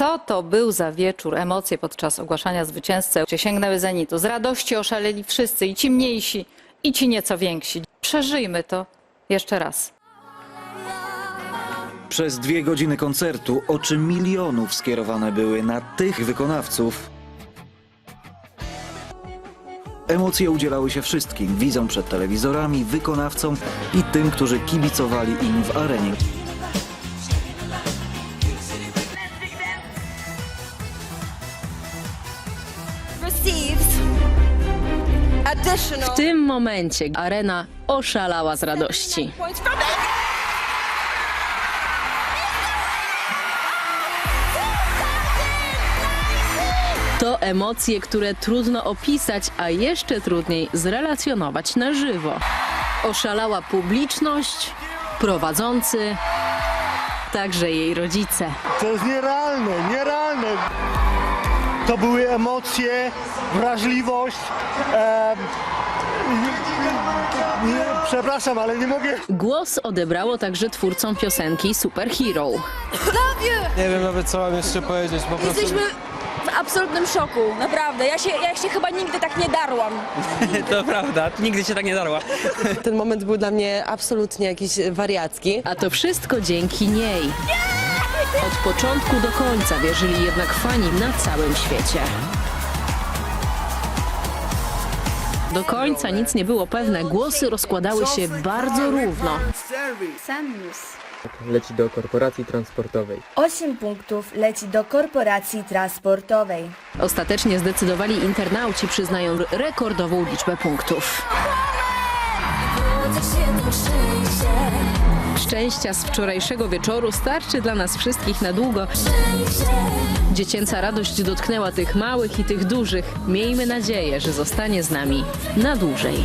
Co to był za wieczór, emocje podczas ogłaszania zwycięzcy, sięgnęły zenitu. Z radości oszaleli wszyscy, i ci mniejsi, i ci nieco więksi. Przeżyjmy to jeszcze raz. Przez dwie godziny koncertu oczy milionów skierowane były na tych wykonawców. Emocje udzielały się wszystkim widzom przed telewizorami, wykonawcom i tym, którzy kibicowali im w arenie. W tym momencie arena oszalała z radości. To emocje, które trudno opisać, a jeszcze trudniej zrelacjonować na żywo. Oszalała publiczność, prowadzący, także jej rodzice. To jest nierealne, nierealne. To były emocje, wrażliwość. em, nie, nie, przepraszam, ale nie mogę. Głos odebrało także twórcom piosenki Superhero. Nie wiem nawet co mam jeszcze powiedzieć, po prostu Jesteśmy w absolutnym szoku, naprawdę. Ja się, ja się chyba nigdy tak nie darłam. To prawda, nigdy się tak nie darła. Ten moment był dla mnie absolutnie jakiś wariacki. A to wszystko dzięki niej. Od początku do końca wierzyli jednak fani na całym świecie. Do końca nic nie było pewne, głosy rozkładały się bardzo równo. leci do korporacji transportowej. 8 punktów leci do korporacji transportowej. Ostatecznie zdecydowali internauci, przyznając rekordową liczbę punktów. Szczęścia z wczorajszego wieczoru starczy dla nas wszystkich na długo. Dziecięca radość dotknęła tych małych i tych dużych. Miejmy nadzieję, że zostanie z nami na dłużej.